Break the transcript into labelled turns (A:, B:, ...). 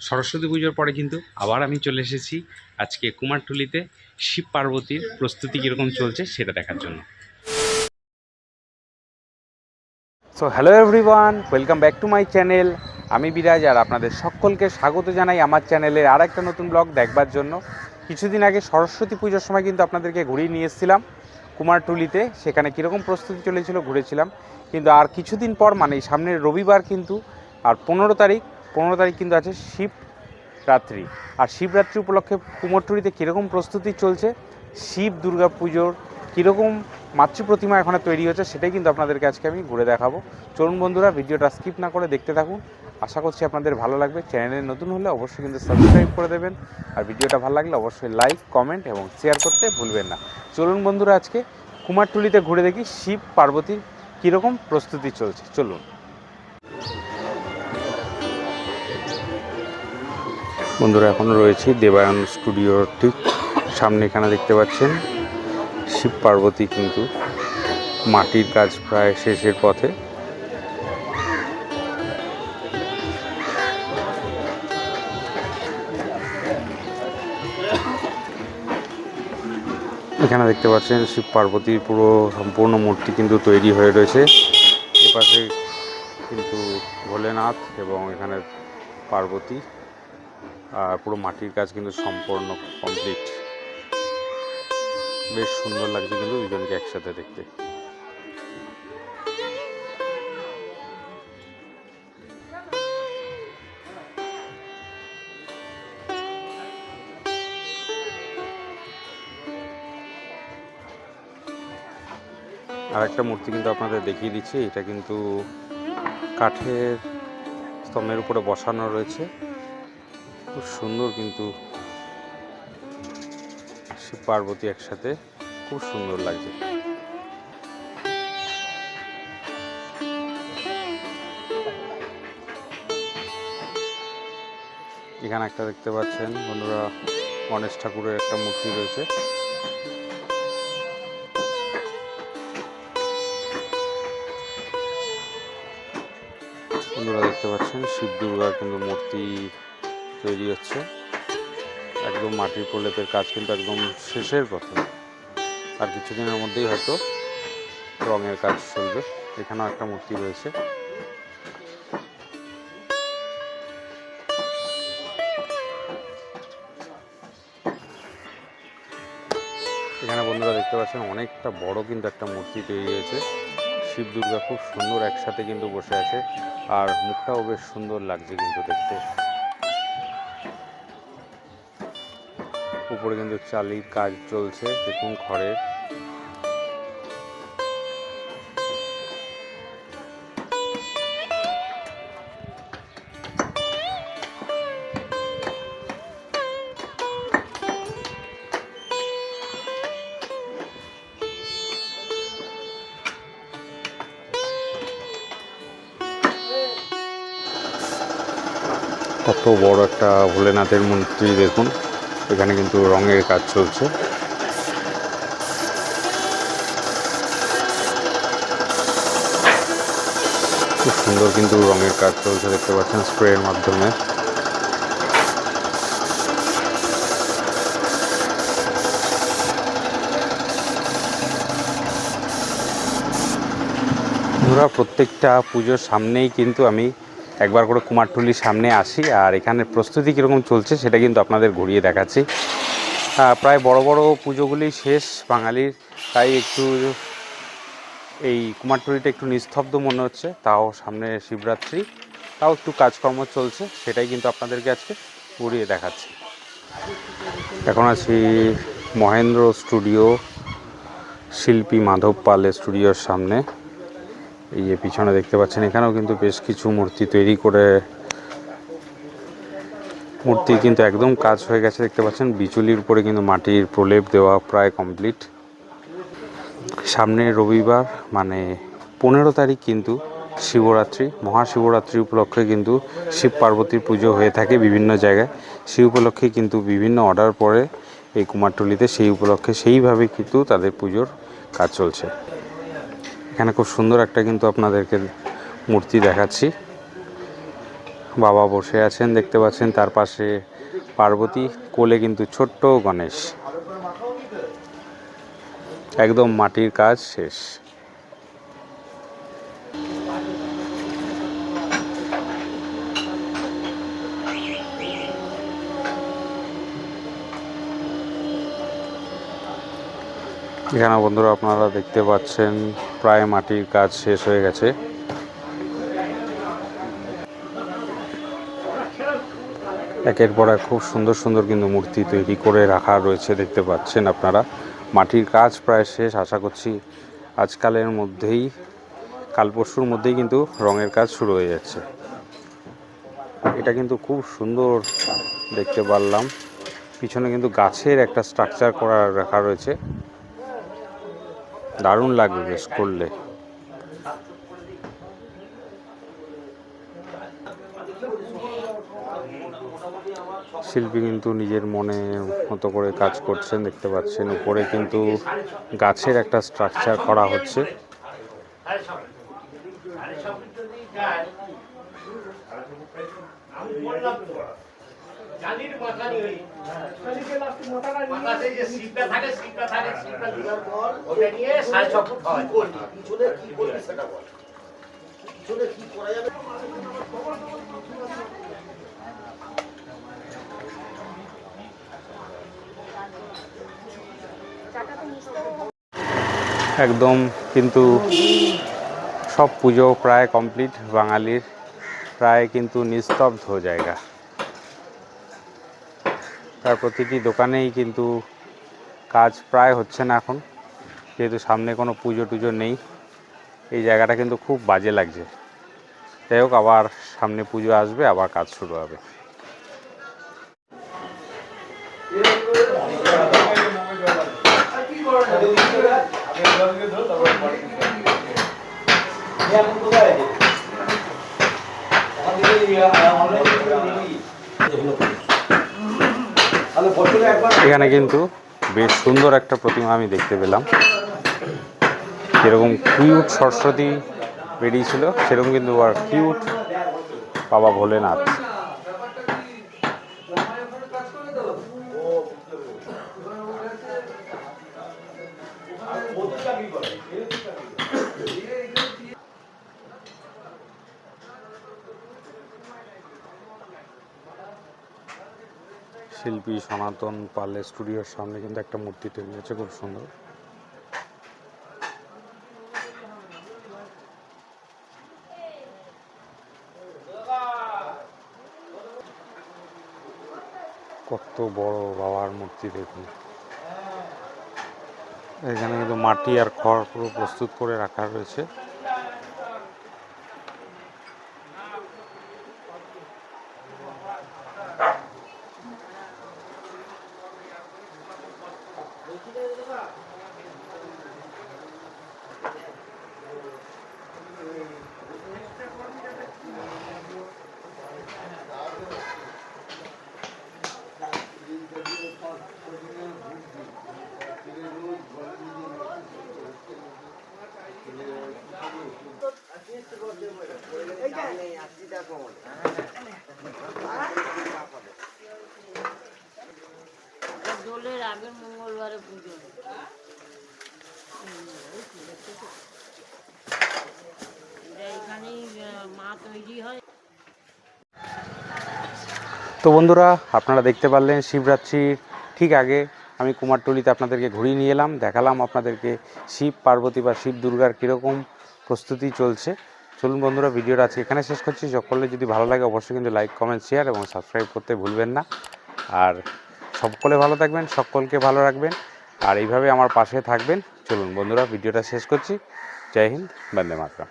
A: সরস্বতী পুজোর পরে কিন্তু আবার আমি চলে এসেছি আজকে কুমারটুলিতে শিব পার্বতীর প্রস্তুতি কীরকম চলছে সেটা দেখার জন্য। So hello everyone welcome back to my channel আমি বিরাজ আর আপনাদের সকলকে স্বাগত জানাই আমার চ্যানেলের আর একটা নতুন ব্লগ দেখবার জন্য। কিছুদিন আগে সরস্বতী পুজোর সময় কিন্তু আপনাদেরকে ঘুরিয়ে নিয়ে এসেছিলাম কুমারটুলিতে। সেখানে কীরকম প্রস্তুতি চলেছিল ঘুরেছিলাম। কিন্তু আর কিছুদিন পর মানে সামনের রবিবার কিন্তু, আর পনেরো তারিখ পনেরো তারিখ কিন্তু আছে শিব রাত্রি আর শিবরাত্রি উপলক্ষে কুমোরটুলিতে কীরকম প্রস্তুতি চলছে? শিব দুর্গা পুজোর কীরকম মাতৃ প্রতিমা এখানে তৈরি হচ্ছে সেটাই কিন্তু আপনাদেরকে আজকে আমি ঘুরে দেখাবো। চলুন বন্ধুরা, ভিডিওটা স্কিপ না করে দেখতে থাকুন। আশা করছি আপনাদের ভালো লাগবে। চ্যানেলে নতুন হলে অবশ্যই কিন্তু সাবস্ক্রাইব করে দেবেন। আর ভিডিওটা ভালো লাগলে অবশ্যই লাইক কমেন্ট এবং শেয়ার করতে ভুলবেন না। চলুন বন্ধুরা, আজকে কুমারটুলিতে ঘুরে দেখি শিব পার্বতীর কীরকম প্রস্তুতি চলছে। চলুন। বন্ধুরা, এখন রয়েছি দেবায়ন স্টুডিওর ঠিক সামনে, এখানে দেখতে পাচ্ছেন শিব পার্বতী কিন্তু মাটির কাজ প্রায় শেষের পথে। এখানে দেখতে পাচ্ছেন শিব পার্বতীর পুরো সম্পূর্ণ মূর্তি কিন্তু তৈরি হয়ে রয়েছে। এপাশে কিন্তু ভোলেনাথ এবং এখানে পার্বতী। আর পুরো মাটির কাজ কিন্তু সম্পূর্ণ কমপ্লিট বেশ সুন্দর লাগছে কিন্তু দুজনকে একসাথে দেখতে। আর একটা মূর্তি কিন্তু আপনাদের দেখিয়ে দিচ্ছি, এটা কিন্তু কাঠের স্তম্ভের উপরে বসানো রয়েছে। খুব সুন্দর কিন্তু শিব পার্বতী একসাথে খুব সুন্দর লাগছে। এখানে একটা দেখতে পাচ্ছেন বন্ধুরা, গণেশ ঠাকুরের একটা মূর্তি রয়েছে। বন্ধুরা দেখতে পাচ্ছেন শিব দুর্গার কিন্তু মূর্তি তৈরি হচ্ছে। একদম মাটির প্রলেপের কাজ কিন্তু একদম শেষের পথে। আর কিছুদিনের মধ্যেই হয়তো রঙের কাজ চলবে। এখানেও একটা মূর্তি রয়েছে। এখানে বন্ধুরা দেখতে পাচ্ছেন, অনেকটা বড় কিন্তু একটা মূর্তি তৈরি হয়েছে। শিব দুর্গা খুব সুন্দর একসাথে কিন্তু বসে আছে। আর মুখটাও বেশ সুন্দর লাগছে কিন্তু দেখতে। উপরে কিন্তু চালির কাজ চলছে দেখুন ঘরের। কত বড় একটা ভোলেনাথের মূর্তি দেখুন। এখানে কিন্তু রঙের কাজ চলছে। খুব সুন্দর কিন্তু রঙের কাজ চলছে, দেখতে পাচ্ছেন স্প্রের মাধ্যমে। প্রত্যেকটা পুজোর সামনেই কিন্তু আমি একবার করে কুমারটুলির সামনে আসি আর এখানে প্রস্তুতি কীরকম চলছে সেটা কিন্তু আপনাদের ঘুরিয়ে দেখাচ্ছি। প্রায় বড় বড় পুজোগুলি শেষ, বাঙালির তাই একটু এই কুমারটুলিটা একটু নিস্তব্ধ মনে হচ্ছে, তাও সামনে শিবরাত্রি, তাও একটু কাজকর্ম চলছে, সেটাই কিন্তু আপনাদেরকে আজকে ঘুরিয়ে দেখাচ্ছি। এখন আছি মহেন্দ্র স্টুডিও, শিল্পী মাধব পালের স্টুডিওর সামনে। এই যে পিছনে দেখতে পাচ্ছেন, এখানেও কিন্তু বেশ কিছু মূর্তি তৈরি করে, মূর্তি কিন্তু একদম কাজ হয়ে গেছে দেখতে পাচ্ছেন। বিচুলির উপরে কিন্তু মাটির প্রলেপ দেওয়া প্রায় কমপ্লিট সামনে রবিবার মানে পনেরো তারিখ কিন্তু শিবরাত্রি, মহাশিবরাত্রি উপলক্ষে কিন্তু শিব পার্বতীর পুজো হয়ে থাকে বিভিন্ন জায়গায়। সেই উপলক্ষে কিন্তু বিভিন্ন অর্ডার পরে এই কুমারটুলিতে সেই উপলক্ষে সেইভাবে কিন্তু তাদের পুজোর কাজ চলছে। এখানে খুব সুন্দর একটা কিন্তু আপনাদেরকে মূর্তি দেখাচ্ছি। বাবা বসে আছেন, দেখতে পাচ্ছেন তার পাশে পার্বতী, কোলে কিন্তু ছোট্ট গণেশ। একদম মাটির কাজ শেষ। এখানে বন্ধুরা আপনারা দেখতে পাচ্ছেন প্রায় মাটির কাজ শেষ হয়ে গেছে। একের পর এক খুব সুন্দর সুন্দর কিন্তু মূর্তি তৈরি করে রাখা রয়েছে দেখতে পাচ্ছেন আপনারা। মাটির কাজ প্রায় শেষ, আশা করছি আজকালের মধ্যেই, কাল পরশুর মধ্যেই কিন্তু রঙের কাজ শুরু হয়ে যাচ্ছে। এটা কিন্তু খুব সুন্দর দেখতে পারলাম। পিছনে কিন্তু গাছের একটা স্ট্রাকচার করা রাখা রয়েছে। দারুণ লাগবে বেশ করলে। শিল্পী কিন্তু নিজের মনে মতো করে কাজ করছেন, দেখতে পাচ্ছেন। উপরে কিন্তু গাছের একটা স্ট্রাকচার করা হচ্ছে।
B: জানির মাথা নেই। মাথাতে যে সিটটা থাকে সিটটা থাকে সিটটা দেওয়ার পর ওটা নিয়ে সাড়ে ছ ফুট হয়।
C: পিছনে কি করবি সেটা বল। পিছনে কি করা যাবে?
A: একদম কিন্তু সব পুজো প্রায় কমপ্লিট বাঙালির প্রায় কিন্তু নিস্তব্ধ জায়গা। তার প্রতিটি দোকানেই কিন্তু কাজ প্রায় হচ্ছে না এখন যেহেতু সামনে কোনো পুজো টুজো নেই এই জায়গাটা কিন্তু খুব বাজে লাগছে যাই হোক আবার সামনে পুজো আসবে আবার কাজ শুরু হবে এখানে কিন্তু বেশ সুন্দর একটা প্রতিমা আমি দেখতে পেলাম। যেরকম কিউট সরস্বতী বেরিয়েছিল, সেরকম কিন্তু আর কিউট বাবা ভোলেনাথ। শিল্পী সনাতন পালের স্টুডিওর সামনে কিন্তু একটা মূর্তি তৈরি হয়েছে, খুব সুন্দর। কত বড় বাবার মূর্তি দেখুন। এখানে কিন্তু মাটি আর খড় পুরো প্রস্তুত করে রাখা রয়েছে।
D: 今天这个 মঙ্গলবারে পুজো।
A: তো বন্ধুরা, আপনারা দেখতে পারলেন শিবরাত্রির ঠিক আগে আমি কুমারটুলিতে আপনাদেরকে ঘুরিয়ে নিয়ে এলাম, দেখালাম আপনাদেরকে শিব, পার্বতী বা শিব দুর্গার কীরকম প্রস্তুতি চলছে। চলুন বন্ধুরা, ভিডিওটা আজকে এখানে শেষ করছি। সকলে যদি ভালো লাগে, অবশ্যই কিন্তু লাইক কমেন্ট শেয়ার এবং সাবস্ক্রাইব করতে ভুলবেন না। আর সকলে ভালো থাকবেন, সকলকে ভালো রাখবেন। আর এইভাবে আমার পাশে থাকবেন। চলুন বন্ধুরা, ভিডিওটা শেষ করছি। জয় হিন্দ, বন্দে মাতরম।